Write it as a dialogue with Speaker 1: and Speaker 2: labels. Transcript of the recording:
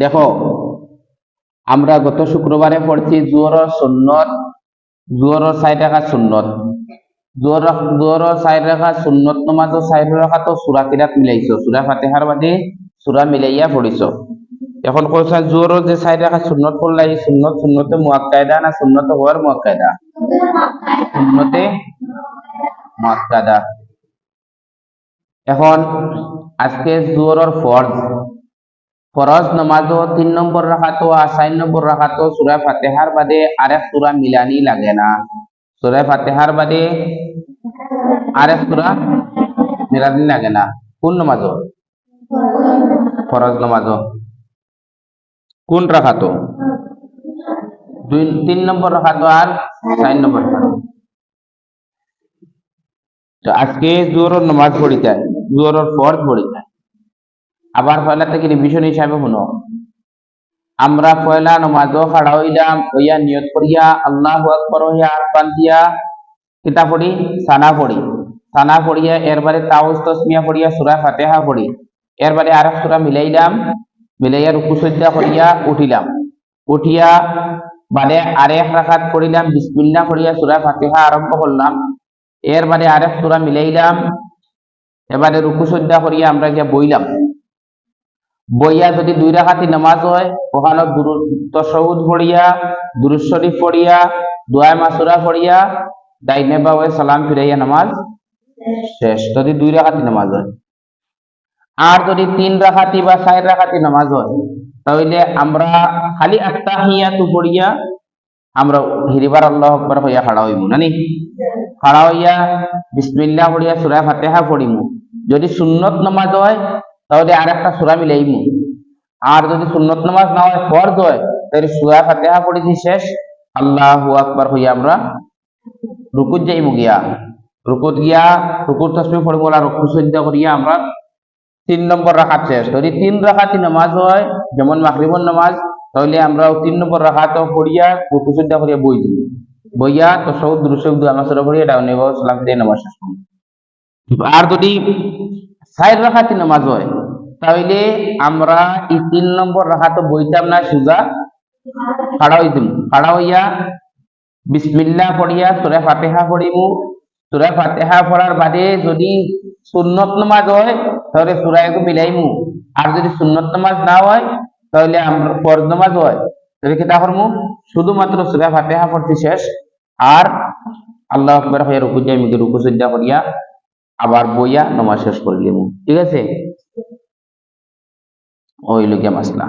Speaker 1: দেখো, আমরা গত শুক্রবারে পড়ছি জুয়র সুন্নত, জুয়র সাইড রাখা সুন্নত। জুয়র জুয়র সাইড রাখা সুন্নত নমাজ সাইড রাখা তো সুরা কিরাত মিলাইছো, সুরা ফাতেহার বাদে সুরা মিলাইয়া পড়িছো। এখন কইছা জুয়র যে সাইড রাখা সুন্নত পড়লা এই সুন্নত, সুন্নতে মুয়াক্কায়দা না সুন্নত হওয়ার মুয়াক্কায়দা সুন্নতে মুয়াক্কাদা এখন, আজকে জুয়রর ফরজ। ফরজ নামাজও তিন নম্বর রাখাতো আর চার নম্বর রাখাতো সুরা ফাতেহার বাদে আরেক সুরা মিলানি লাগে না। সুরা ফাতেহার বাদে আরেক সুরা মিলানি লাগে না। কোন নামাজও ফরজ নামাজও কোন রাখাতো দুই, তিন নম্বর রাখাতো আর চার নম্বর রাখাতো তো আজকে জোরের নামাজ পড়ি যায় জোরের ফরজ পড়ি যায় আবার পয়লা থেকে রিভিশন হিসাবে শুনো। আমরা পয়লা নমাজও খাড়া হইলাম, হইয়া নিয়ত করিয়া, আল্লাহ আকবর হইয়া পান দিয়া কিতা পড়ি, সানা পড়ি। সানা পড়িয়া এরবারে তাউস তসমিয়া পড়িয়া সুরা ফাতেহা পড়ি। এরবারে আরেক সুরা মিলাইলাম, মিলাইয়া রুকু সজ্জা করিয়া উঠিলাম। উঠিয়া বাদে আরেক রাখাত পড়িলাম বিসমিল্লাহ পড়িয়া সুরা ফাতেহা আরম্ভ করলাম। এরবারে আরেক সুরা মিলাইলাম, এবারে রুকু সজ্জা করিয়া আমরা গিয়া বইলাম। বইয়া যদি দুই রাখাতি নামাজ হয় ওখানে তসহুদ পড়িয়া শরীফ পড়িয়া দোয়া মাসুরা পড়িয়া, ডাইনে বাবাই সালাম ফিরাইয়া নামাজ শেষ। যদি দুই রাখাতি নামাজ হয়। আর যদি তিন রাখাতি বা চার রাখাতি নামাজ হয়, তাহলে আমরা খালি একটা হিয়াতু পড়িয়া আমরা হিরিবার আল্লাহ আকবর হইয়া খাড়া হইমু, নানি? খাড়া হইয়া বিসমিল্লাহ পড়িয়া সুরা ফাতেহা পড়িমু। যদি সুন্নত নামাজ হয় তাহলে আর একটা সুরা মিলাইমু আর যদি সুন্নত নামাজ না হয়, ফরজ হয়, তাহলে সুরা ফাতেহা পড়েছি, শেষ। আল্লাহু আকবার হইয়া আমরা রুকুত যাইমু গিয়া। রুকুত গিয়া রুকুর তসমি আর রুকু সজ্জা করিয়া আমরা তিন নম্বর রাখাত শেষ। যদি তিন রাখাতি নামাজ হয়, যেমন মাগরিবর নামাজ, তাহলে আমরা তিন নম্বর রাখাত পড়িয়া রুকু সজ্জা করিয়া বই দিব বইয়া তো সৌদ দুরুসব দু আমার সরা পড়িয়া ডাউনে সালাম দিয়ে নামাজ শেষ। আর যদি সাইড রাখাতি নামাজ হয় তাহলে আমরা এই তিন নম্বর রাখাত বইতাম না সুজা? খাড়া হইতাম। খাড়া হইয়া বিসমিল্লাহ পড়িয়া সুরা ফাতেহা পড়িমু। সুরা ফাতেহা পড়ার বাদে যদি সুন্নত নামাজ হয়, তাহলে সুরা একটু মিলাইমু। আর যদি সুন্নত নামাজ না হয়, তাহলে আমরা ফরজ নামাজ হয়। তাহলে কিতা করমু? শুধুমাত্র সুরা ফাতেহা পড়তে শেষ। আর আল্লাহ আকবর হইয়া রুকু যাই মিকে রুকু সজ্জা করিয়া আবার বইয়া নামাজ শেষ করে লিমু ঠিক আছে? ওই লোকিয়া মাসলা